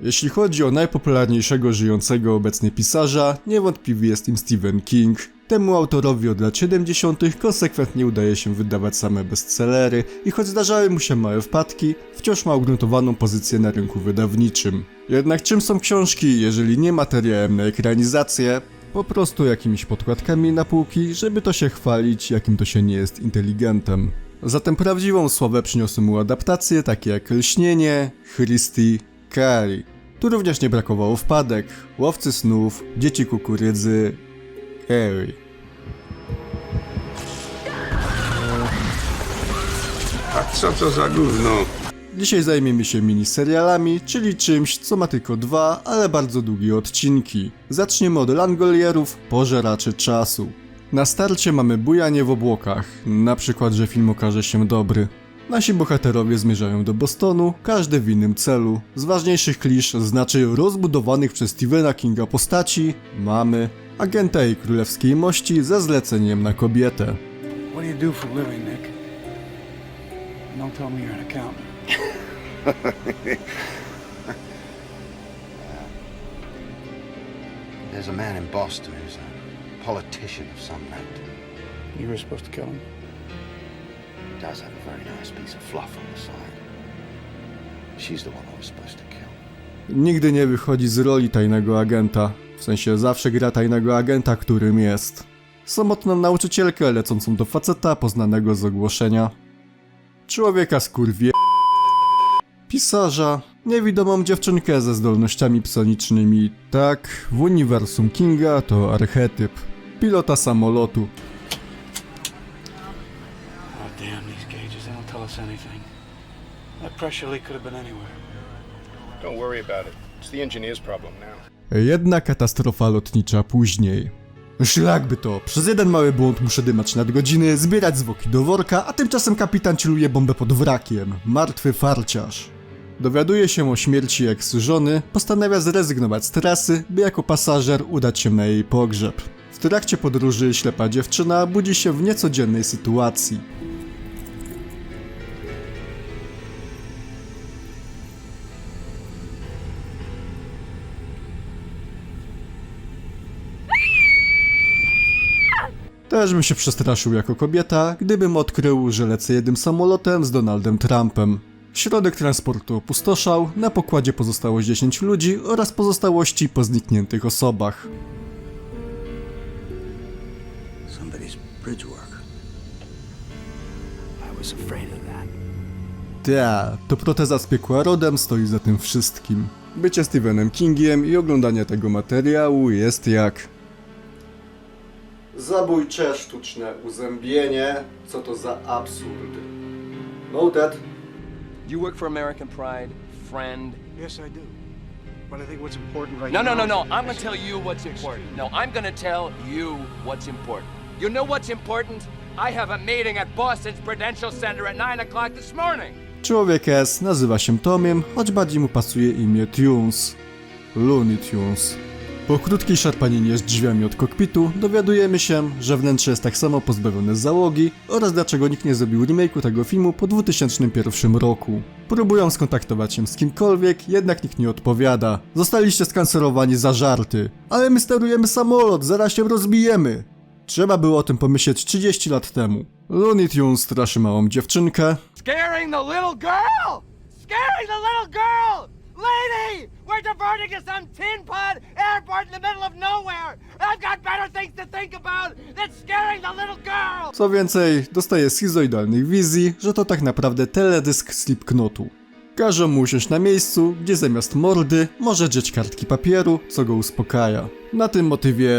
Jeśli chodzi o najpopularniejszego żyjącego obecnie pisarza, niewątpliwie jest nim Stephen King. Temu autorowi od lat 70. konsekwentnie udaje się wydawać same bestsellery i choć zdarzały mu się małe wpadki, wciąż ma ugruntowaną pozycję na rynku wydawniczym. Jednak czym są książki, jeżeli nie materiałem na ekranizację? Po prostu jakimiś podkładkami na półki, żeby to się chwalić, jakim to się nie jest inteligentem. Zatem prawdziwą sławę przyniosły mu adaptacje takie jak Lśnienie, Christie, Carrie. Tu również nie brakowało wpadek, Łowcy snów, Dzieci kukurydzy, Harry. A co to za gówno? Dzisiaj zajmiemy się miniserialami, czyli czymś, co ma tylko dwa, ale bardzo długie odcinki. Zaczniemy od Langolierów, pożeraczy czasu. Na starcie mamy bujanie w obłokach, na przykład, że film okaże się dobry. Nasi bohaterowie zmierzają do Bostonu, każdy w innym celu. Z ważniejszych klisz, znaczy rozbudowanych przez Stephena Kinga postaci, mamy agenta jej królewskiej mości ze zleceniem na kobietę. What do you do for a living, Nick? Don't tell me you're an accountant. There's a man in Boston who's a politician of some note. You were supposed to kill him? Does have a very nice piece of fluff on the side. She's the one I was supposed to kill. Nigdy nie wychodzi z roli tajnego agenta. W sensie zawsze gra tajnego agenta, którym jest. Samotną nauczycielkę lecącą do faceta poznanego z ogłoszenia. Człowieka z kurwie. Pisarza. Niewidomą dziewczynkę ze zdolnościami psonicznymi. Tak, w uniwersum Kinga to archetyp. Pilota samolotu. Oh, damn these gauges. They don't tell us anything. That pressure leak could have been anywhere. Don't worry about it. It's the engineer's problem now. Jedna katastrofa lotnicza później. Szlak by to. Przez jeden mały błąd muszę dymać nadgodziny, zbierać zwłoki do worka, a tymczasem kapitan celuje bombę pod wrakiem. Martwy farciarz. Dowiaduje się o śmierci eks-żony, postanawia zrezygnować z trasy, by jako pasażer udać się na jej pogrzeb. W trakcie podróży ślepa dziewczyna budzi się w niecodziennej sytuacji. Też bym się przestraszył jako kobieta, gdybym odkrył, że lecę jednym samolotem z Donaldem Trumpem. Środek transportu opustoszał, na pokładzie pozostało 10 ludzi oraz pozostałości po znikniętych osobach. Ta, to proteza z piekła rodem stoi za tym wszystkim. Bycie Stephenem Kingiem i oglądanie tego materiału jest jak... Zabójcze sztuczne uzębienie, co to za absurd. Noted. You work for American Pride, friend. Yes, I do. But I think what's important right No, no, now... no, no. is- I'm gonna tell you what's important. No, I'm gonna tell you what's important. You know what's important? I have a meeting at Boston's Prudential Center at 9 o'clock this morning. Człowiek S nazywa się Tomiem, choć bardziej mu pasuje imię Tunes. Looney Tunes. Po krótkiej szarpaninie z drzwiami od kokpitu dowiadujemy się, że wnętrze jest tak samo pozbawione załogi oraz dlaczego nikt nie zrobił remake'u tego filmu po 2001 roku. Próbują skontaktować się z kimkolwiek, jednak nikt nie odpowiada. Zostaliście skancerowani za żarty. Ale my sterujemy samolot, zaraz się rozbijemy. Trzeba było o tym pomyśleć 30 lat temu. Looney Tunes straszy małą dziewczynkę, Scaring the little girl! Scaring the little girl! Lady! We're diverting to some tin pod airport in the middle of nowhere! I've got better things to think about than scaring the little girl! Co więcej, dostaje schizoidalnych wizji, że to tak naprawdę teledysk Slipknotu. Każą mu usiąść na miejscu, gdzie zamiast mordy może drzeć kartki papieru, co go uspokaja. Na tym motywie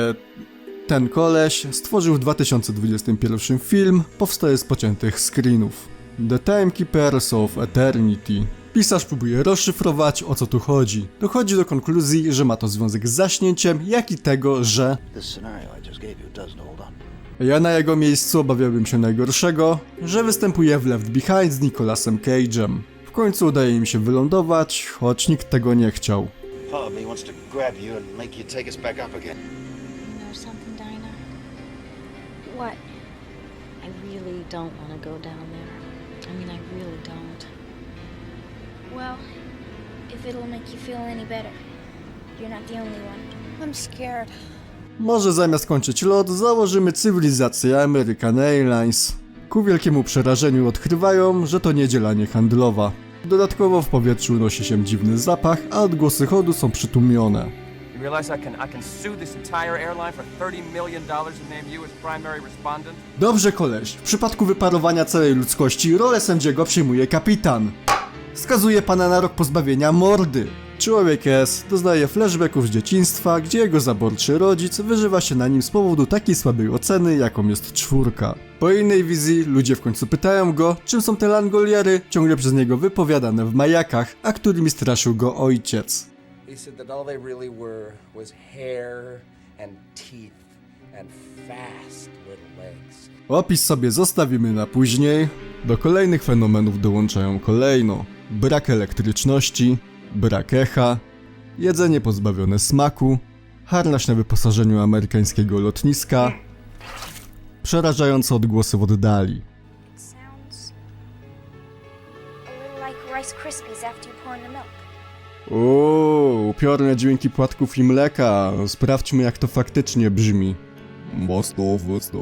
ten koleś stworzył w 2021 film, powstaje z pociętych screenów. The Timekeepers of Eternity. Pisarz próbuje rozszyfrować o co tu chodzi. Dochodzi do konkluzji, że ma to związek z zaśnięciem, jak i tego, że ja na jego miejscu obawiałbym się najgorszego, że występuje w Left Behind z Nicolasem Cage'em. W końcu udaje im się wylądować, choć nikt tego nie chciał. What? I really don't want to go down there. I mean, I really don't. Well, if it'll make you feel any better. You're not the only one. I'm scared. Może zamiast kończyć lot, założymy cywilizację American Airlines. Ku wielkiemu przerażeniu odkrywają, że to nie dzielanie handlowa. Dodatkowo w powietrzu unosi się dziwny zapach, a odgłosy chodu są przytłumione. You realize I can I can sue this entire airline for 30 million dollars and name you as primary respondent? Dobrze koleś, w przypadku wyparowania całej ludzkości rolę sędziego przyjmuje kapitan. Skazuje pana na rok pozbawienia mordy. Człowiek S doznaje flashbacków z dzieciństwa, gdzie jego zaborczy rodzic wyżywa się na nim z powodu takiej słabej oceny, jaką jest czwórka. Po innej wizji ludzie w końcu pytają go, czym są te langoliery, ciągle przez niego wypowiadane w majakach, a którymi straszył go ojciec. He said that all they really were was hair and teeth and fast little legs. Opis sobie zostawimy na później. Do kolejnych fenomenów dołączają kolejno brak elektryczności, brak echa, jedzenie pozbawione smaku, harnaś na wyposażeniu amerykańskiego lotniska, przerażające odgłosy w oddali. Uuu, upiorne dźwięki płatków i mleka. Sprawdźmy jak to faktycznie brzmi. Mocno, mocno.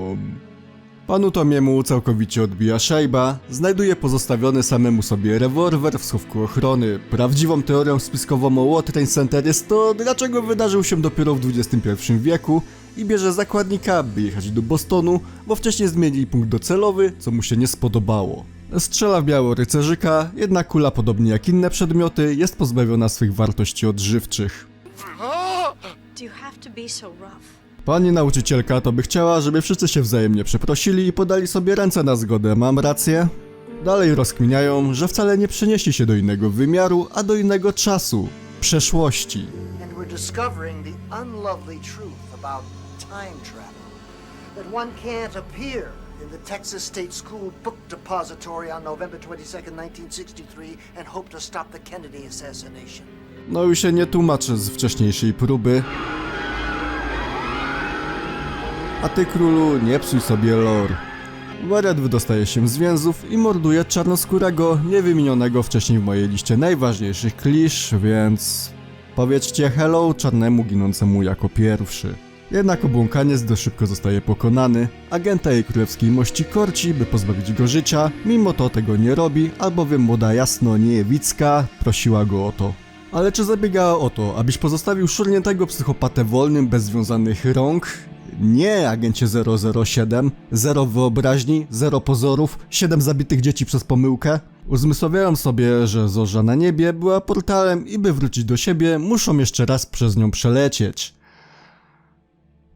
Panu Tomiemu całkowicie odbija szajba, znajduje pozostawiony samemu sobie rewolwer w schowku ochrony. Prawdziwą teorią spiskową o World Trade Center jest to, dlaczego wydarzył się dopiero w XXI wieku i bierze zakładnika, by jechać do Bostonu, bo wcześniej zmienili punkt docelowy, co mu się nie spodobało. Strzela w biało rycerzyka, jednak kula podobnie jak inne przedmioty jest pozbawiona swych wartości odżywczych. Do you have to be so rough? Pani nauczycielka to by chciała, żeby wszyscy się wzajemnie przeprosili i podali sobie ręce na zgodę, mam rację? Dalej rozkminiają, że wcale nie przenieśli się do innego wymiaru, a do innego czasu, przeszłości. That one can't appear in the Texas State School Book Depository on November 22nd, 1963, and hope to stop the Kennedy assassination. No już się nie tłumaczę z wcześniejszej próby. A ty królu, nie psuj sobie lore. Wariat wydostaje się z więzów i morduje czarnoskórego, niewymienionego wcześniej w mojej liście najważniejszych klisz, więc... Powiedzcie hello czarnemu ginącemu jako pierwszy. Jednak obłąkaniec dość szybko zostaje pokonany, agenta jej królewskiej mości korci, by pozbawić go życia, mimo to tego nie robi, albowiem młoda jasno niejewicka prosiła go o to. Ale czy zabiegała o to, abyś pozostawił szurniętego psychopatę wolnym bez związanych rąk? Nie, agencie 007. Zero wyobraźni, zero pozorów, siedem zabitych dzieci przez pomyłkę. Uzmysławiałem sobie, że zorza na niebie była portalem i by wrócić do siebie, muszą jeszcze raz przez nią przelecieć.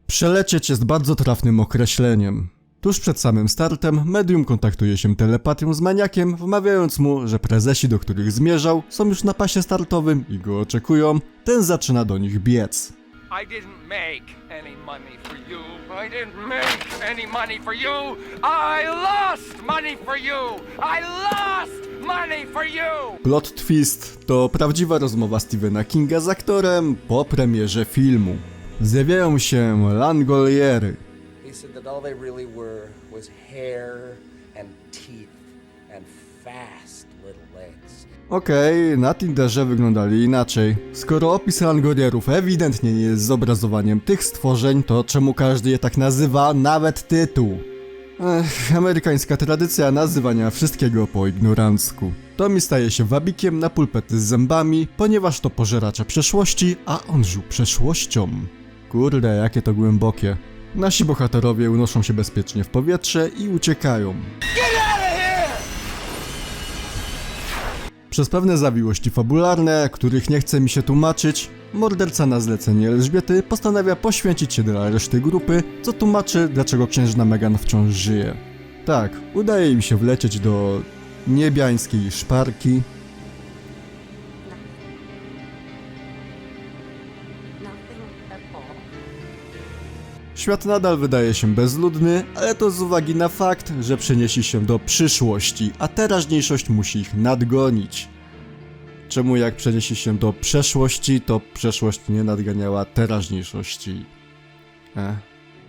Przelecieć jest bardzo trafnym określeniem. Tuż przed samym startem, medium kontaktuje się telepatią z maniakiem, wmawiając mu, że prezesi, do których zmierzał, są już na pasie startowym i go oczekują. Ten zaczyna do nich biec. I didn't make any money for you. I didn't make any money for you. I lost money for you. I lost money for you. Plot twist to prawdziwa rozmowa Stephena Kinga z aktorem po premierze filmu. Zjawiają się Langoliery. He said that all they really were was hair and teeth and fast little legs. Okej, na Tinderze wyglądali inaczej. Skoro opis Langolierów ewidentnie nie jest zobrazowaniem tych stworzeń, to czemu każdy je tak nazywa, nawet tytuł? Ech, amerykańska tradycja nazywania wszystkiego po ignorancku. Tommy staje się wabikiem na pulpety z zębami, ponieważ to pożeracza przeszłości, a on żył przeszłością. Kurde, jakie to głębokie. Nasi bohaterowie unoszą się bezpiecznie w powietrze i uciekają. Przez pewne zawiłości fabularne, których nie chce mi się tłumaczyć, morderca na zlecenie Elżbiety postanawia poświęcić się dla reszty grupy, co tłumaczy, dlaczego księżna Megan wciąż żyje. Tak, udaje im się wlecieć do niebiańskiej szparki, Świat nadal wydaje się bezludny, ale to z uwagi na fakt, że przenieśli się do przyszłości, a teraźniejszość musi ich nadgonić. Czemu jak przenieśli się do przeszłości, to przeszłość nie nadganiała teraźniejszości? Eh.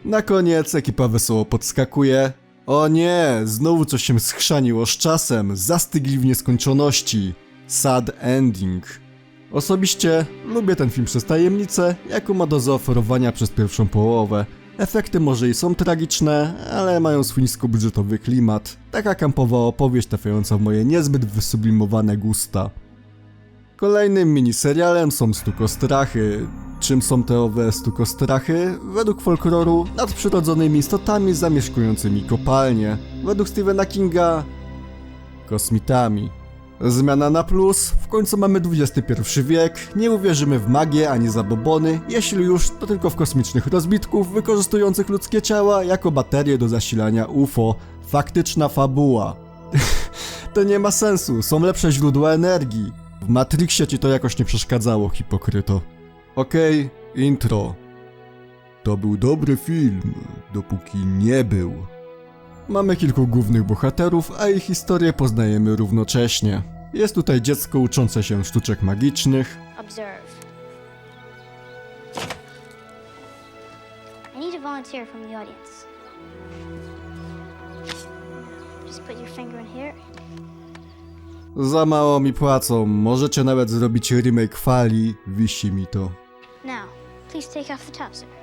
Na koniec ekipa wesoło podskakuje. O nie, znowu coś się schrzaniło z czasem, zastygli w nieskończoności. Sad ending. Osobiście lubię ten film przez tajemnicę, jaką ma do zaoferowania przez pierwszą połowę. Efekty może i są tragiczne, ale mają swój niskobudżetowy klimat. Taka kampowa opowieść trafiająca w moje niezbyt wysublimowane gusta. Kolejnym miniserialem są Stukostrachy. Czym są te owe Stukostrachy? Według folkloru nadprzyrodzonymi istotami zamieszkującymi kopalnie. Według Stephena Kinga kosmitami. Zmiana na plus, w końcu mamy XXI wiek, nie uwierzymy w magię ani zabobony, jeśli już, to tylko w kosmicznych rozbitków wykorzystujących ludzkie ciała jako baterie do zasilania UFO. Faktyczna fabuła. to nie ma sensu, są lepsze źródła energii. W Matrixie ci to jakoś nie przeszkadzało, hipokryto. Okej, intro. To był dobry film, dopóki nie był. Mamy kilku głównych bohaterów, a ich historię poznajemy równocześnie. Jest tutaj dziecko uczące się sztuczek magicznych, Observe. I need a volunteer from the audience. Just put your finger in here. za mało mi płacą, możecie nawet zrobić remake fali, wisi mi to. Now, please take off the top, sir.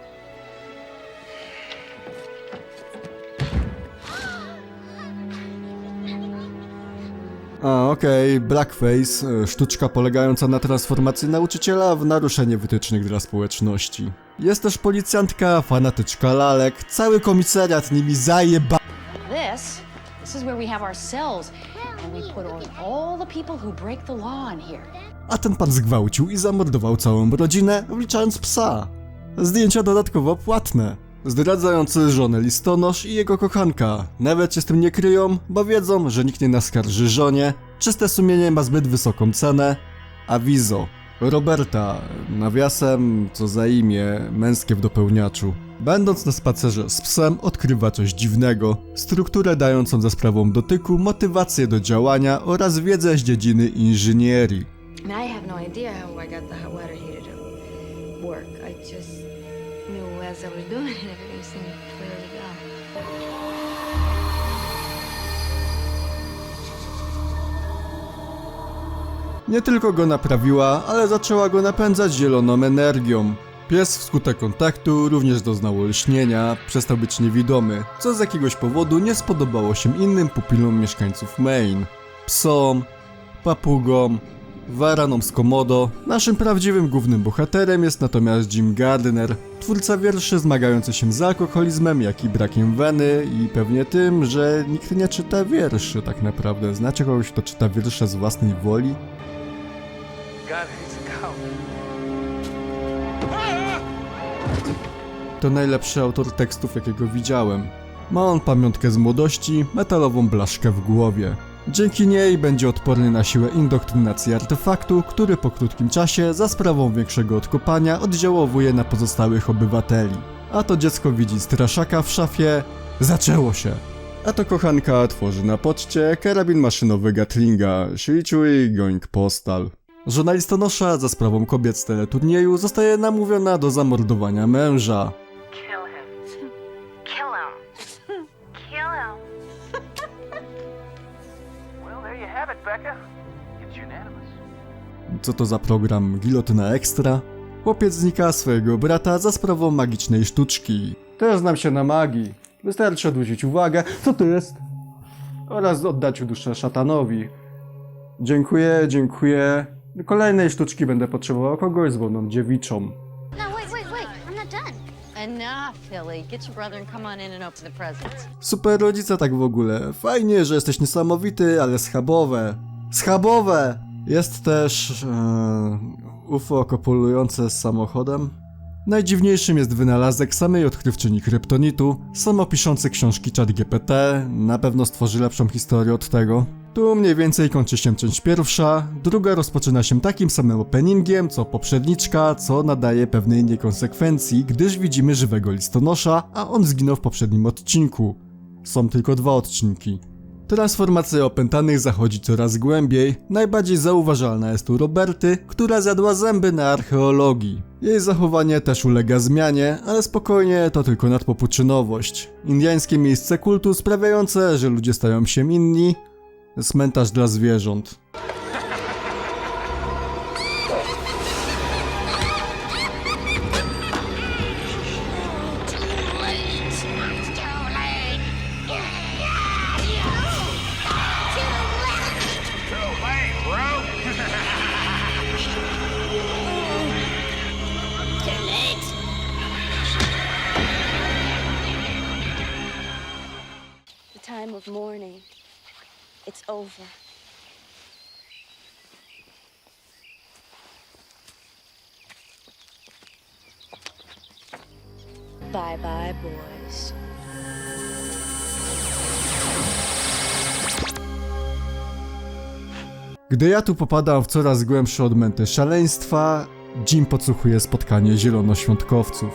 A, okej, Blackface, e, sztuczka polegająca na transformacji nauczyciela w naruszenie wytycznych dla społeczności. Jest też policjantka, fanatyczka lalek, cały komisariat nimi zajeba... This, this is where we have our cells, and we put on all the people who break the law in here. A ten pan zgwałcił i zamordował całą rodzinę, wliczając psa. Zdjęcia dodatkowo płatne. Zdradzający żonę listonosz i jego kochanka. Nawet się z tym nie kryją, bo wiedzą, że nikt nie naskarży żonie. Czyste sumienie ma zbyt wysoką cenę. Awizo. Roberta, nawiasem, co za imię, męskie w dopełniaczu. Będąc na spacerze z psem, odkrywa coś dziwnego. Strukturę dającą za sprawą dotyku, motywację do działania oraz wiedzę z dziedziny inżynierii. I have no idea how I got the hot water heater to work. I just knew as I was doing it, everything seemed clear a bell. Nie tylko go naprawiła, ale zaczęła go napędzać zieloną energią. Pies wskutek kontaktu również doznał olśnienia, przestał być niewidomy, co z jakiegoś powodu nie spodobało się innym pupilom mieszkańców Maine. Psom, papugom, waranom z Komodo. Naszym prawdziwym głównym bohaterem jest natomiast Jim Gardner, twórca wierszy zmagający się z alkoholizmem, jak i brakiem weny i pewnie tym, że nikt nie czyta wierszy tak naprawdę. Znacie kogoś, kto czyta wiersze z własnej woli? To najlepszy autor tekstów, jakiego widziałem. Ma on pamiątkę z młodości, metalową blaszkę w głowie. Dzięki niej będzie odporny na siłę indoktrynacji artefaktu, który po krótkim czasie, za sprawą większego odkopania, oddziałowuje na pozostałych obywateli. A to dziecko widzi straszaka w szafie. Zaczęło się! A to kochanka tworzy na poczcie karabin maszynowy Gatlinga, Shui Going Postal. Żona listonosza za sprawą kobiet z teleturnieju zostaje namówiona do zamordowania męża. Co to za program Gilotyna Extra? Chłopiec znika swojego brata za sprawą magicznej sztuczki. Też znam się na magii. Wystarczy odwrócić uwagę. Co to jest? Oraz oddać duszę szatanowi. Dziękuję, dziękuję. Do kolejnej sztuczki będę potrzebował kogoś z wolną dziewiczą. Super rodzice tak w ogóle. Fajnie, że jesteś niesamowity, ale schabowe. Schabowe! Jest też e, UFO kopulujące z samochodem. Najdziwniejszym jest wynalazek samej odkrywczyni kryptonitu, samo piszący książki ChatGPT, na pewno stworzy lepszą historię od tego. Tu mniej więcej kończy się część pierwsza, druga rozpoczyna się takim samym openingiem, co poprzedniczka, co nadaje pewnej niekonsekwencji, gdyż widzimy żywego listonosza, a on zginął w poprzednim odcinku. Są tylko dwa odcinki. Transformacja opętanych zachodzi coraz głębiej. Najbardziej zauważalna jest tu Roberty, która zjadła zęby na archeologii. Jej zachowanie też ulega zmianie, ale spokojnie, to tylko nadpopuczynowość. Indiańskie miejsce kultu sprawiające, że ludzie stają się inni cmentarz dla zwierząt. Too late, bro! Over. Bye bye, boys. Gdy ja tu popadam w coraz głębsze odmęty szaleństwa, Jim podsłuchuje spotkanie zielonoświątkowców.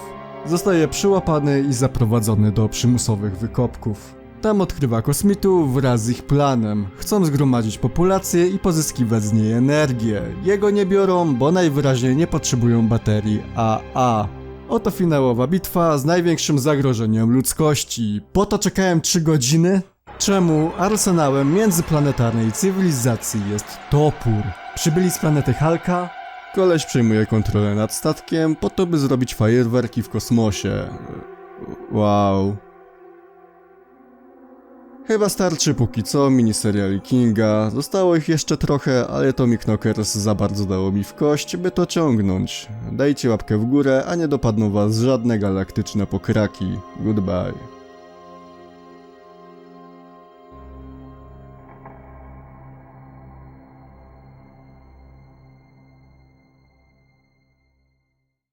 Zostaje przyłapany i zaprowadzony do przymusowych wykopków. Tam odkrywa kosmitów wraz z ich planem. Chcą zgromadzić populację i pozyskiwać z niej energię. Jego nie biorą, bo najwyraźniej nie potrzebują baterii AA. Oto finałowa bitwa z największym zagrożeniem ludzkości. Po to czekałem 3 godziny? Czemu arsenałem międzyplanetarnej cywilizacji jest topór? Przybyli z planety Halka? Koleś przejmuje kontrolę nad statkiem po to, by zrobić fajerwerki w kosmosie. Wow. Chyba starczy póki co miniseriali Kinga. Zostało ich jeszcze trochę, ale Tommy Knockers za bardzo dało mi w kość, by to ciągnąć. Dajcie łapkę w górę, a nie dopadną was żadne galaktyczne pokraki. Goodbye.